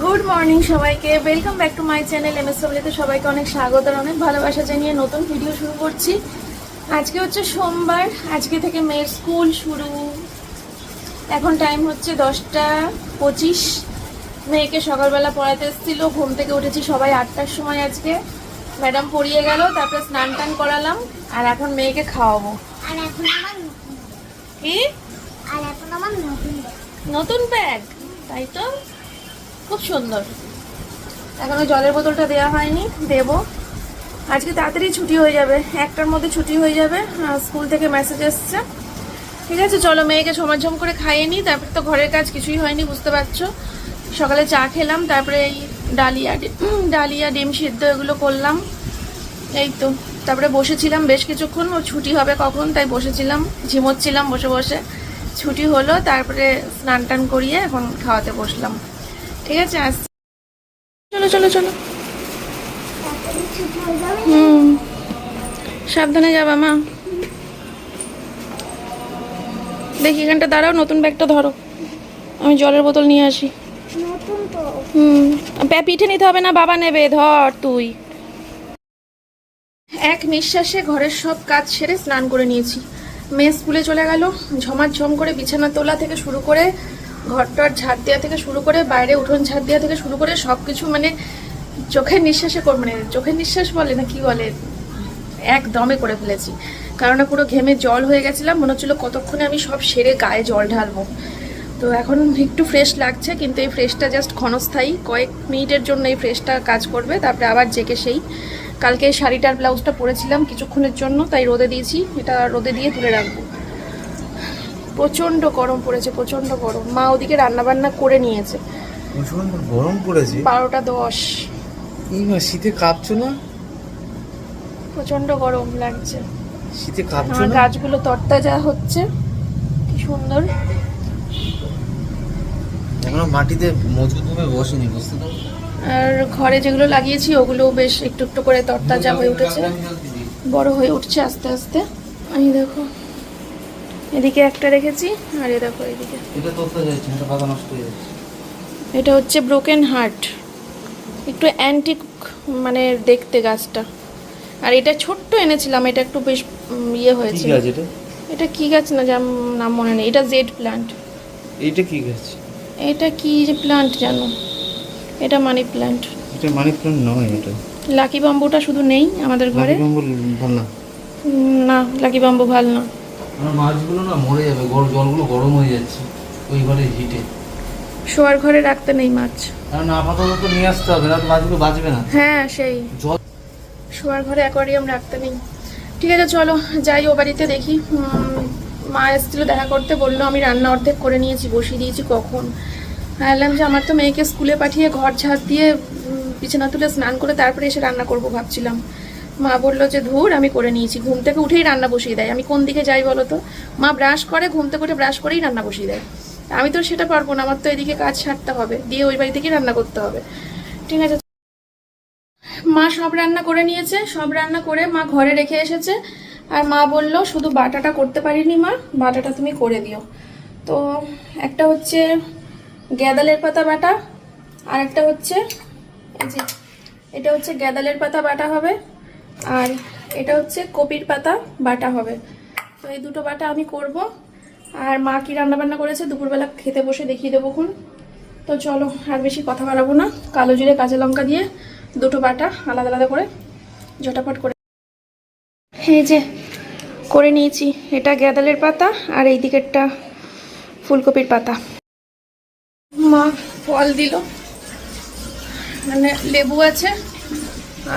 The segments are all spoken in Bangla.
গুড মর্নিং সবাইকে। Welcome back to my channel M S ফ্যামিলিতে সবাইকে অনেক স্বাগত আর অনেক ভালোবাসা জানিয়ে নতুন ভিডিও শুরু করছি। আজকে হচ্ছে সোমবার আজকে থেকে মেয়ের স্কুল শুরু। এখন টাইম হচ্ছে দশটা পঁচিশ। মেয়েকে সকালবেলা পড়াতে এসেছিল ঘুম থেকে উঠেছি সবাই আটটার সময় আজকে। ম্যাডাম পড়িয়ে গেল তারপরে স্নান টান করালাম আর এখন মেয়েকে খাওয়াবো। আর এখন আমার নতুন কি? আর এখন আমার নতুন ব্যাগ তাই তো? খুব সুন্দর। এখনও জলের বোতলটা দেওয়া হয়নি, দেব। আজকে তাড়াতাড়ি ছুটি হয়ে যাবে, একটার মধ্যে ছুটি হয়ে যাবে স্কুল থেকে মেসেজ এসছে। ঠিক আছে, চলো মেয়েকে সমাজম করে খাইয়ে নিই, তারপরে তো ঘরের কাজ কিছুই হয়নি, বুঝতে পারছ। সকালে চা খেলাম, তারপরে এই ডালিয়া ডালিয়া ডিম সিদ্ধ এগুলো করলাম। এই তো, তারপরে বসেছিলাম বেশ কিছুক্ষণ, ও ছুটি হবে কখন, তাই বসেছিলাম, ঝিমোচ্ছিলাম বসে বসে। ছুটি হলো, তারপরে স্নান টান করিয়ে এখন খাওয়াতে বসলাম। ঠিক আছে আস চলো চলো চলো। হুম। সাবধানে যাবা মা। দেখি এখানটা দাঁড়াও নতুন ব্যাগটা ধরো। আমি জলের বোতল নিয়ে আসি। হুম। পিঠে নিতে হবে না বাবা নেবে ধর তুই। এক নিঃশ্বাসে ঘরের সব কাজ সেরে স্নান করে নিয়েছি। মেয়ে স্কুলে চলে গেল ঝমাঝম করে বিছানা তোলা থেকে শুরু করে ঘরটার ঝাড় দেওয়া থেকে শুরু করে বাইরে উঠোন ঝাড় দেওয়া থেকে শুরু করে সব কিছু মানে চোখের নিঃশ্বাসে মানে চোখের নিঃশ্বাস বলে না কি বলে? একদমে করে ফেলেছি। কারণ পুরো ঘেমে জল হয়ে গেছিলাম, মনে হচ্ছিল কতক্ষণে আমি সব সেরে গায়ে জল ঢালবো। তো এখন একটু ফ্রেশ লাগছে, কিন্তু এই ফ্রেশটা জাস্ট ক্ষণস্থায়ী। কয়েক মিনিটের জন্য এই ফ্রেশটা কাজ করবে, তারপরে আবার জেকে সেই। কালকে শাড়িটার ব্লাউজটা পরেছিলাম কিছুক্ষণের জন্য, তাই রোদে দিয়েছি। এটা রোদে দিয়ে তুলে রাখব। প্রচণ্ড গরম পড়েছে প্রচণ্ড গরম। মা ওদিকে রান্নাবান্না করে নিয়েছে। ভীষণ গরম পড়েছে? বারোটা দশ। এই মা শীতে কাঁপছো না? প্রচণ্ড গরম লাগছে। শীতে কাঁপছো না? গাছগুলো তরতাজা হচ্ছে। কি সুন্দর। এখনও মাটিতে মজবুত ভাবে বসেনি বুঝতে পারছ আর ঘরে যেগুলো লাগিয়েছি ওগুলো বেশ একটু একটু করে তরতাজা হয়ে উঠেছে। বড় হয়ে উঠছে আস্তে আস্তে। আমি দেখো। এদিকে একটা রেখেছি আর এ দেখো এদিকে। এটা তোলতে যাচ্ছে এটা পাতা নষ্ট হয়ে যাচ্ছে। এটা হচ্ছে ব্রোকেন হার্ট একটু অ্যান্টিক মানে দেখতে গাছটা। আর এটা ছোট্ট এনেছিলাম এটা একটু বেশ ইয়ে হয়েছে এটা? এটা কি গাছ না যার নাম মনে নেই। এটা জেড প্ল্যান্ট এইটা কি গাছ? এটা কি প্ল্যান্ট জানো? এটা মানি প্ল্যান্ট এটা মানি প্ল্যান্ট নয় এটা। লাকি বাম্বুটা শুধু নেই আমাদের ঘরে। লাকি বাম্বুর ভালো না। না লাকি বাম্বু ভালো না। আমার মাছগুলো না মরে যাবে গরম জলগুলো গরম হয়ে যাচ্ছে ওই ঘরে হিটে শোয়ার ঘরে রাখতে নেই মাছ। কারণ আপাতত তো নিয়ে আসতে হবে না মাছগুলো বাঁচবে না। হ্যাঁ সেই। জল শোয়ার ঘরে অ্যাকোয়ারিয়াম রাখতে নেই। ঠিক আছে চলো যাই ও বাড়িতে দেখি। মা এসেছিল দেখা করতে বলল আমি রান্না অর্ধেক করে নিয়েছি বসিয়ে দিয়েছি কখন। বললাম যে আমার তো মেয়েকে স্কুলে পাঠিয়ে ঘর ঝাড় দিয়ে বিছানা তুলে স্নান করে তারপরে এসে রান্না করব ভাবছিলাম। মা বলল যে, ধুর, আমি করে নিয়েছি। ঘুম থেকে উঠেই রান্না বসিয়ে দেয়। আমি কোন দিকে যাই বলো তো? মা ব্রাশ করে, ঘুম থেকে উঠে ব্রাশ করেই রান্না বসিয়ে দেয়। আমি তো সেটা পারব না। আমার তো এদিকে কাজ ছাড়তে হবে। দিয়ে ওই বাড়ি থেকেই রান্না করতে হবে। ঠিক আছে। মা সব রান্না করে নিয়েছে। সব রান্না করে মা ঘরে রেখে এসেছে। আর মা বলল, শুধু বাটাটা করতে পারিনি মা। বাটাটা তুমি করে দিও। তো একটা হচ্ছে গ্যাদালের পাতা বাটা, আর একটা হচ্ছে এটা হচ্ছে গ্যাদালের পাতা বাটা হবে। আর এটা হচ্ছে কপির পাতা, বাটা হবে। তো এই দুটো বাটা আমি করব। আর মা কি রান্না বান্না করেছে? দুপুরবেলা খেতে বসে দেখিয়ে দেবো খুন তো চলো, আর বেশি কথা বাড়াবো না। কালো জিরে, কাঁচা লঙ্কা দিয়ে দুটো বাটা আলাদা আলাদা করে ঝটাপট করে এই যে, করে নিয়েছি। এটা গ্যাদালের পাতা আর এই দিকেরটা ফুলকপির পাতা। মা ফল দিল। মানে লেবু আছে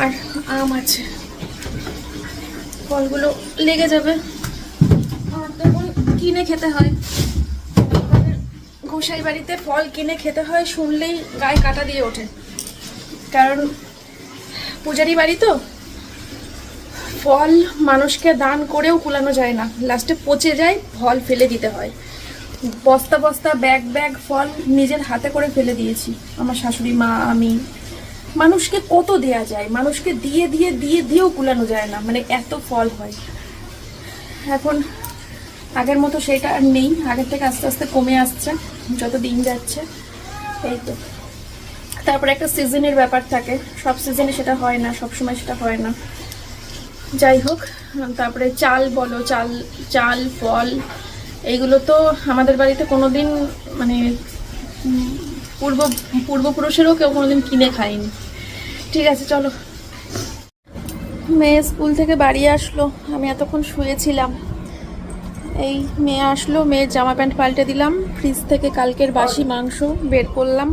আর আম আছে। ফলগুলো লেগে যাবে। তখন কিনে খেতে হয়। গোসাই বাড়িতে ফল কিনে খেতে হয় শুনলেই গায়ে কাটা দিয়ে ওঠে। কারণ পূজারি বাড়ি তো। ফল মানুষকে দান করেও কুলানো যায় না। লাস্টে পচে যায়, ফল ফেলে দিতে হয়। বস্তা বস্তা ব্যাগ ব্যাগ ফল নিজের হাতে করে ফেলে দিয়েছি। আমার শাশুড়ি মা, আমি। মানুষকে কত দেয়া যায়? মানুষকে দিয়ে দিয়ে দিয়ে, দিয়েও কুলানো যায় না। মানে এত ফল হয়। এখন আগের মতো সেটা আর নেই। আগের থেকে আস্তে আস্তে কমে আসছে, যত দিন যাচ্ছে। এই তো। তারপরে একটা সিজনের ব্যাপার থাকে। সব সিজনে সেটা হয় না, সব সময় সেটা হয় না। যাই হোক, তারপরে চাল বলো, চাল চাল, ফল এইগুলো তো আমাদের বাড়িতে কোনো দিন মানে পূর্ব, পূর্বপুরুষেরও কেউ কোনোদিন কিনে খায়নি। ঠিক আছে, চলো। মেয়ে স্কুল থেকে বাড়ি আসলো। আমি এতক্ষণ শুয়েছিলাম। এই মেয়ে আসলো, মেয়ের জামা প্যান্ট পাল্টে দিলাম, ফ্রিজ থেকে কালকের বাসি মাংস বের করলাম।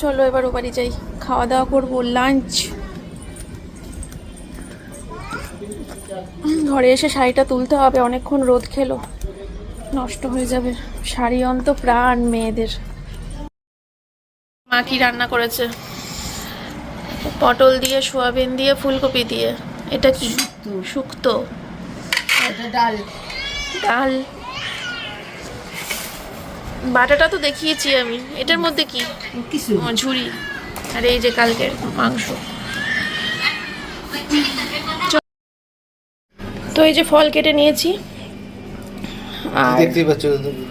চলো, এবার ও বাড়ি যাই। খাওয়া দাওয়া করব লাঞ্চ ঘরে এসে শাড়িটা তুলতে হবে, অনেকক্ষণ রোদ খেলো। নষ্ট হয়ে যাবে। শাড়ি অন্ত প্রাণ মেয়েদের। মা কি রান্না করেছে? পটল দিয়ে সোয়াবিন দিয়ে ফুলকপি দিয়ে। এটা কি? শুক্তো। ডাল। ডাল। বাটাটা তো দেখিয়েছি আমি। এটার মধ্যে কি? ঝুড়ি আর এই যে কালকের মাংস। তো এই যে ফল কেটে নিয়েছি। আর দেখতেই পাচ্ছ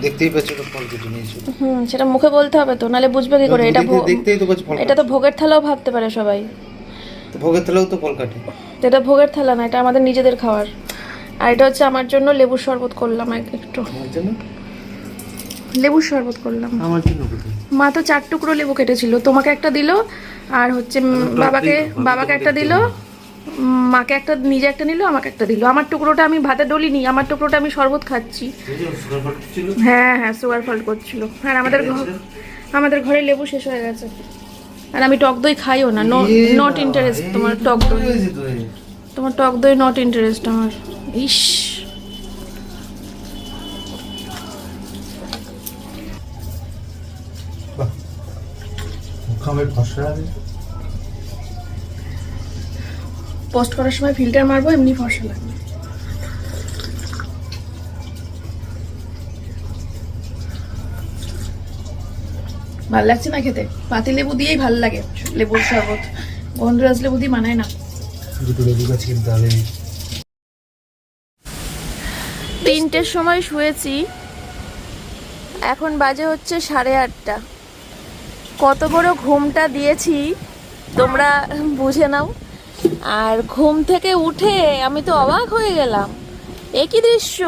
দেখতেই পাচ্ছ তো ফল কেটে নিয়েছো। হুম সেটা মুখে বলতে হবে তো নালে বুঝবে কি করে এটা দেখতেই তো ফল এটা তো ভোগের থালাও ভাবতে পারে সবাই। ভোগের থালাও তো ফল কাটে। এটা ভোগের থালা না এটা আমাদের নিজেদের খাওয়ার। আর এটা হচ্ছে আমার জন্য লেবুর শরবত করলাম এক- একটু। লেবুর শরবত করলাম। আমার জন্য মা তো চার টুকরো লেবু কেটেছিল তোমাকে একটা দিল আর হচ্ছে বাবাকে বাবাকে একটা দিল মাকে একটা নিজে একটা নিল আমাকে একটা দিল। আমার টুকরোটা আমি ভাতে ডলিনি আমার টুকরোটা আমি শরবত খাচ্ছি। হ্যাঁ হ্যাঁ সুগার ফল করছিল। আর আমাদের ঘর আমাদের ঘরে লেবু শেষ হয়ে গেছে। আর আমি টক দই খাইও না নট ইন্টারেস্ট তোমার টক দই। তোমার টক দই নট ইন্টারেস্ট আমার। ইস। বাহ পোস্ট করার সময় ফিল্টার মারবো এমনি ফসা লাগবে। ভালো লাগছে না খেতে? পাতি লেবু দিয়েই ভালো লাগে। লেবুর শরবত। গন্ধরাজ লেবু দিয়ে মানায় না। তিনটের সময় শুয়েছি। এখন বাজে হচ্ছে সাড়ে আটটা। কত বড় ঘুমটা দিয়েছি তোমরা বুঝে নাও। আর ঘুম থেকে উঠে আমি তো অবাক হয়ে গেলাম। একই দৃশ্য।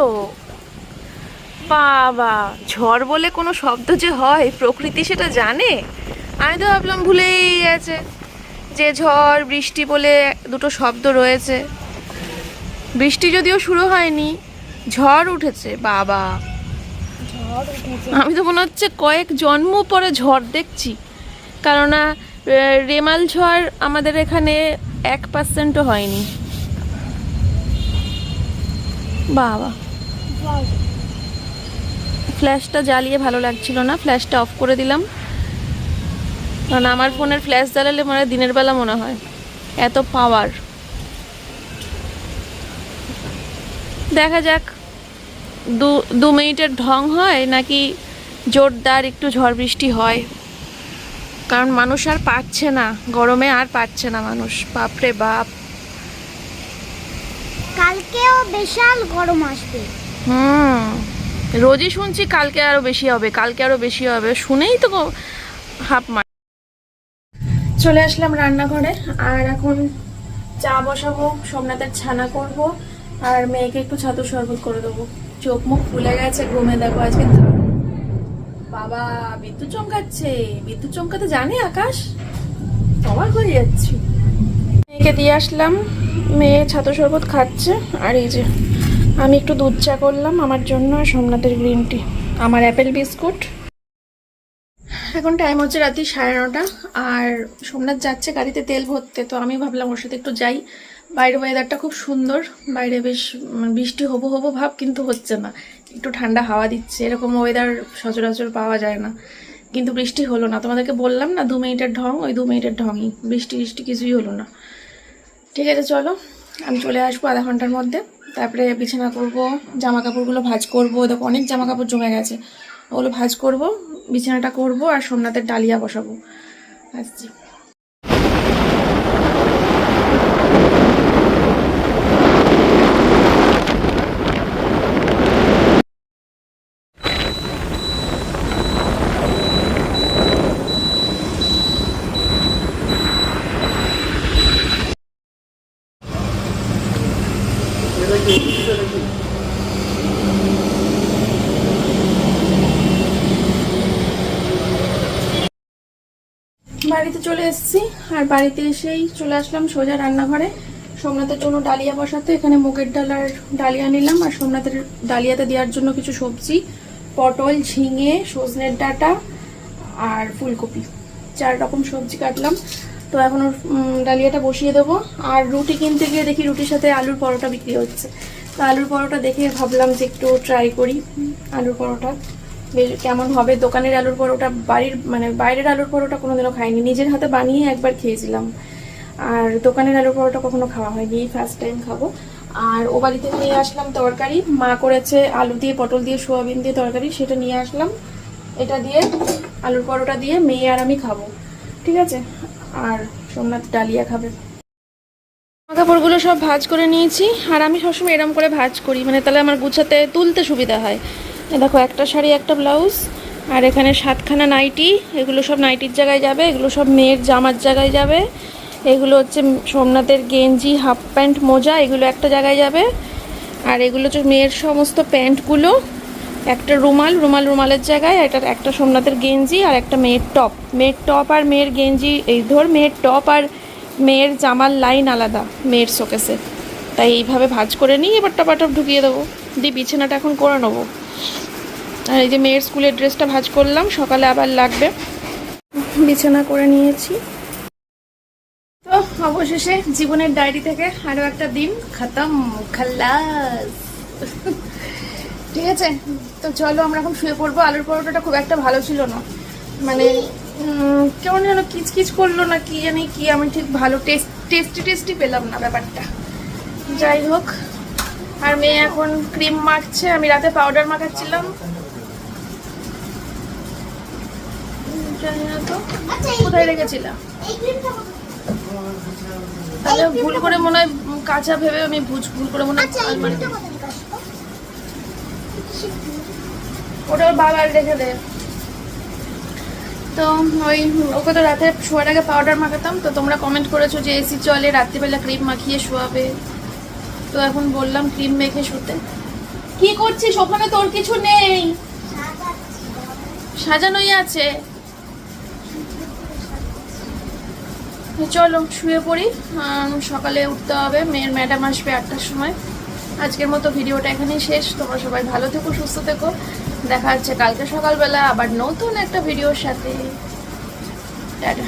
বাবা ঝড় বলে কোনো শব্দ যে হয় প্রকৃতি সেটা জানে? আমি তো ভাবলাম ভুলেই গেছে যে ঝড় বৃষ্টি বলে দুটো শব্দ রয়েছে। বৃষ্টি যদিও শুরু হয়নি ঝড় উঠেছে বাবা। আমি তো মনে হচ্ছে কয়েক জন্ম পরে ঝড় দেখছি। কেননা রেমাল ঝড় আমাদের এখানে এক পার্সেন্টও হয়নি। বাবা। ফ্ল্যাশটা জ্বালিয়ে ভালো লাগছিল না, ফ্ল্যাশটা অফ করে দিলাম। কারণ আমার ফোনের ফ্ল্যাশ জ্বালালে মানে দিনের বেলা মনে হয়। এত পাওয়ার। দেখা যাক, দু দু মিনিটের ঢং হয় নাকি জোরদার একটু ঝড় বৃষ্টি হয়। কারণ মানুষ আর পাচ্ছে না গরমে আর পাচ্ছে না মানুষ। বাপরে বাপ। কালকেও বিশাল গরম আসবে। হুম রোজই শুনছি কালকে আরও বেশি হবে কালকে আরও বেশি হবে শুনেই তো হাঁপ মার চলে আসলাম রান্নাঘরে আর এখন চা বসাবো সোমনাথের ছানা করব আর মেয়েকে একটু ছাতু শরবত করে দেবো। চোখ মুখ ফুলে গেছে ঘুমে দেখো আজকে। বাবা, বিদ্যুৎ চমকাচ্ছে। বিদ্যুৎ চমকাতে জানে আকাশ? অবাক হয়ে যাচ্ছি। মেয়েকে দিয়ে আসলাম। মেয়ে ছাতু শরবত খাচ্ছে। আর এই যে, আমি একটু দুধ চা করলাম আমার জন্য সোমনাথের গ্রিন টি। আমার অ্যাপেল বিস্কুট। এখন টাইম হচ্ছে রাত্রি সাড়ে নটা। আর সোমনাথ যাচ্ছে গাড়িতে তেল ভরতে। তো আমি ভাবলাম ওর সাথে একটু যাই। বাইরে ওয়েদারটা খুব সুন্দর। বাইরে বেশ বৃষ্টি হব হব ভাব কিন্তু হচ্ছে না। একটু ঠান্ডা হাওয়া দিচ্ছে, এরকম ওয়েদার সচরাচর পাওয়া যায় না। কিন্তু বৃষ্টি হলো না। তোমাদেরকে বললাম না, দু মিনিটের ঢং, ওই দু মিনিটের ঢংই। বৃষ্টি বৃষ্টি কিছুই হলো না। ঠিক আছে, চলো। আমি চলে আসব আধা ঘণ্টার মধ্যে। তারপরে বিছানা করব জামা কাপড়গুলো ভাঁজ করব। দেখো, অনেক জামা কাপড় জমে গেছে। ওগুলো ভাঁজ করব, বিছানাটা করব আর সোমনাথের ডালিয়া বসাবো। আসছি। বাড়িতে চলে এসেছি। আর বাড়িতে এসেই চলে আসলাম সোজা রান্নাঘরে। সোমনাথের জন্য ডালিয়া বসাতে। এখানে মুগের ডাল আর ডালিয়া নিলাম। আর সোমনাথের ডালিয়াতে দেওয়ার জন্য কিছু সবজি। পটল ঝিঙে সজনের ডাঁটা আর ফুলকপি। চার রকম সবজি কাটলাম। তো এখন ওর, ডালিয়াটা বসিয়ে দেবো। আর রুটি কিনতে গিয়ে দেখি রুটির সাথে আলুর পরোটা বিক্রি হচ্ছে। তো আলুর পরোটা দেখে ভাবলাম যে একটু ট্রাই করি আলুর পরোটা। কেমন হবে? দোকানের আলুর পরোটা, বাড়ির মানে বাইরের আলুর পরোটা কোনোদিনও খাইনি। নিজের হাতে বানিয়ে একবার খেয়েছিলাম। আর দোকানের আলুর পরোটা কখনো খাওয়া হয়নি। ফার্স্ট টাইম খাব। আর ও বাড়িতে নিয়ে আসলাম তরকারি। মা করেছে আলু দিয়ে, পটল দিয়ে, সোয়াবিন দিয়ে তরকারি। সেটা নিয়ে আসলাম। এটা দিয়ে, আলুর পরোটা দিয়ে মেয়ে আর আমি খাব। ঠিক আছে? আর সোমনাথ ডালিয়া খাবে। কাপড়গুলো সব ভাজ করে নিয়েছি। আর আমি সবসময় এরম করে ভাজ করি। মানে তাহলে আমার গুছাতে তুলতে সুবিধা হয়। দেখো, একটা শাড়ি, একটা ব্লাউজ, আর এখানে সাতখানা নাইটি, এগুলো সব নাইটির জায়গায় যাবে, এগুলো সব মেয়ের জামার জায়গায় যাবে, এগুলো হচ্ছে সোমনাথের গেঞ্জি, হাফ প্যান্ট, মোজা, এগুলো একটা জায়গায় যাবে, আর এগুলো হচ্ছে মেয়ের সমস্ত প্যান্টগুলো, একটা রুমাল রুমাল রুমালের জায়গায় একটা একটা সোমনাথের গেঞ্জি, আর একটা মেয়ের টপ মেয়ের টপ আর মেয়ের গেঞ্জি, এই ধর, মেয়ের টপ আর মেয়ের জামার লাইন আলাদা, মেয়ের শোকেসে তাই এইভাবে ভাঁজ করে নিই, এবার টপাটপ ঢুকিয়ে দেবো, দিয়ে বিছানাটা এখন করে নেব। আর এই যে মেয়ের স্কুলের ড্রেসটা ভাজ করলাম সকালে আবার লাগবে। বিছানা করে নিয়েছি। তো অবশেষে জীবনের ডায়েরি থেকে আরও একটা দিন খতম খাল্লাস ঠিক আছে? তো চলো আমরা এখন শুয়ে পড়ব। আলুর পরোটাটা খুব একটা ভালো ছিল না। মানে কেমন যেন কিচকিচ করল না কি জানি কি আমি ঠিক ভালো টেস্ট টেস্টি টেস্টি পেলাম না ব্যাপারটা। যাই হোক আর মেয়ে এখন ক্রিম মাখছে। আমি রাতে পাউডার মাখাচ্ছিলাম। জানি না তো। আচ্ছা কোথায় রেখেছিলাম তাহলে ভুল করে মনে হয় কাঁচা ভেবে আমি ভুল ভুল করে মনে হয় আচ্ছা? ওটা ওর বাবার রেখে দে। তো ওই ওকে তো রাতে শোয়ার আগে পাউডার মাখাতাম তো তোমরা কমেন্ট করেছ যে এসি চলে রাত্রিবেলা ক্রিম মাখিয়ে শোয়াবে। তো এখন বললাম ক্রিম মেখে শুতে। কি করছিস? ওখানে তোর কিছু নেই। সাজানোই আছে। চলো, শুয়ে পড়ি। সকালে উঠতে হবে। মেয়ের ম্যাডাম আসবে আটটার সময়। আজকের মতো ভিডিওটা এখানেই শেষ। তোমরা সবাই ভালো থেকো, সুস্থ থেকো। দেখা যাচ্ছে কালকে সকালবেলা আবার নতুন একটা ভিডিওর সাথে। টাটা।